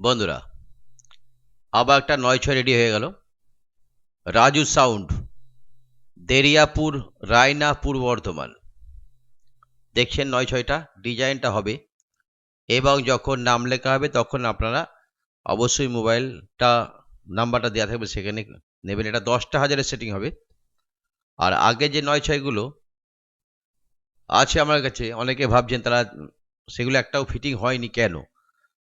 বন্ধুরা, আবার একটা নয় ছয় রেডি হয়ে গেল। রাজু সাউন্ড, দেরিয়াপুর, রায়নাপুর বর্ধমান। দেখছেন নয় ছয়টা ডিজাইনটা হবে। এবং যখন নাম লেখা হবে, তখন আপনারা অবশ্যই মোবাইলটা, নাম্বারটা দেওয়া থাকবে, সেখানে নেবেন। এটা দশটা হাজারের সেটিং হবে। আর আগে যে নয় ছয়গুলো আছে আমার কাছে, অনেকে ভাবছেন তারা সেগুলো একটাও ফিটিং হয়নি কেন?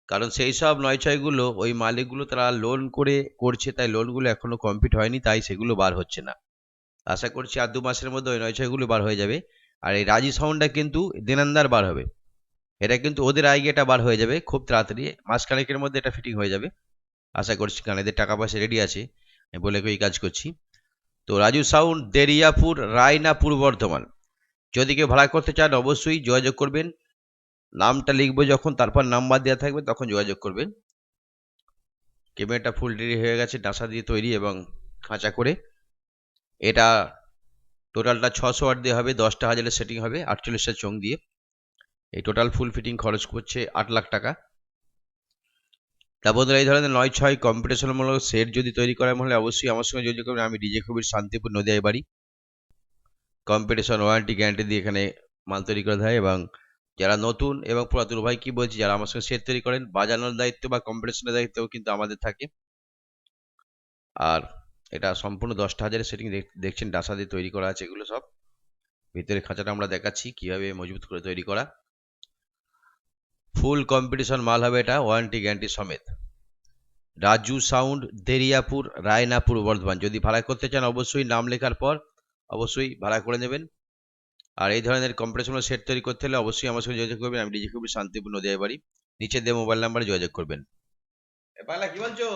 কারণ সেই সব নয় ছয়গুলো ওই মালিকগুলো তারা লোন করে করছে, তাই লোনগুলো এখনও কমপ্লিট হয়নি, তাই সেগুলো বার হচ্ছে না। আশা করছি আর দু মাসের মধ্যে ওই নয় ছয়গুলো বার হয়ে যাবে। আর এই রাজি সাউন্ডটা কিন্তু দিনান্দার বার হবে। এটা কিন্তু ওদের আগে এটা বার হয়ে যাবে খুব তাড়াতাড়ি, মাসখানেকের মধ্যে এটা ফিটিং হয়ে যাবে। আশা করছি কারণ এদের টাকা পয়সা রেডি আছে, আমি বলে এই কাজ করছি। তো রাজু সাউন্ড, দেরিয়াপুর, রায়নাপুর বর্ধমান। যদি কেউ ভাড়া করতে চান অবশ্যই যোগাযোগ করবেন। নামটা লিখব যখন, তারপর নাম্বার দেওয়া থাকবে, তখন যোগাযোগ করবেন। ক্যামেরাটা ফুল রেডি হয়ে গেছে, ডাসা দিয়ে তৈরি এবং খাঁচা করে। এটা টোটালটা ছশো আট দিয়ে হবে, দশটা হাজারের সেটিং হবে, আটচল্লিশটা চোং দিয়ে। এই টোটাল ফুল ফিটিং খরচ করছে আট লাখ টাকা। তা বন্ধুরা এই ধরনের নয় ছয় কম্পিটিশনমূলক সেট যদি তৈরি করা হলে অবশ্যই আমার সঙ্গে যোগাযোগ করবেন। আমি ডিজে কবির শান্তিপুর নদিয়ায় বাড়ি। কম্পিটিশন ওয়ারেন্টি গ্যারান্টি দিয়ে এখানে মাল তৈরি করে দেয় এবং যারা নতুন এবং পুরাতন উভয় কি বলছি, যারা আমার সঙ্গে সেট তৈরি করেন, বাজানোর দায়িত্ব বা কম্পিটিশনের দায়িত্বও কিন্তু আমাদের থাকে। আর এটা সম্পূর্ণ দশটা হাজারের সেটিং দেখছেন, ডাসা দিয়ে তৈরি করা আছে এগুলো সব। ভিতরে খাঁচাটা আমরা দেখাচ্ছি, কীভাবে মজবুত করে তৈরি করা। ফুল কম্পিটিশন মাল হবে এটা ওয়ারেন্টি গ্যারান্টি সমেত। রাজু সাউন্ড দেরিয়াপুর, রায়নাপুর, বর্ধমান। যদি ভাড়া করতে চান, অবশ্যই নাম লেখার পর অবশ্যই ভাড়া করে নেবেন। আর এই ধরনের কম্পিটিশনাল সেট তৈরি করতে হলে অবশ্যই আমার সঙ্গে যোগাযোগ করবেন, আমি নিজে খুবই শান্তিপূর্ণ দেয় বাড়ি নিচে দিয়ে মোবাইল নাম্বারে যোগাযোগ করবেন। পালা কি বলছো?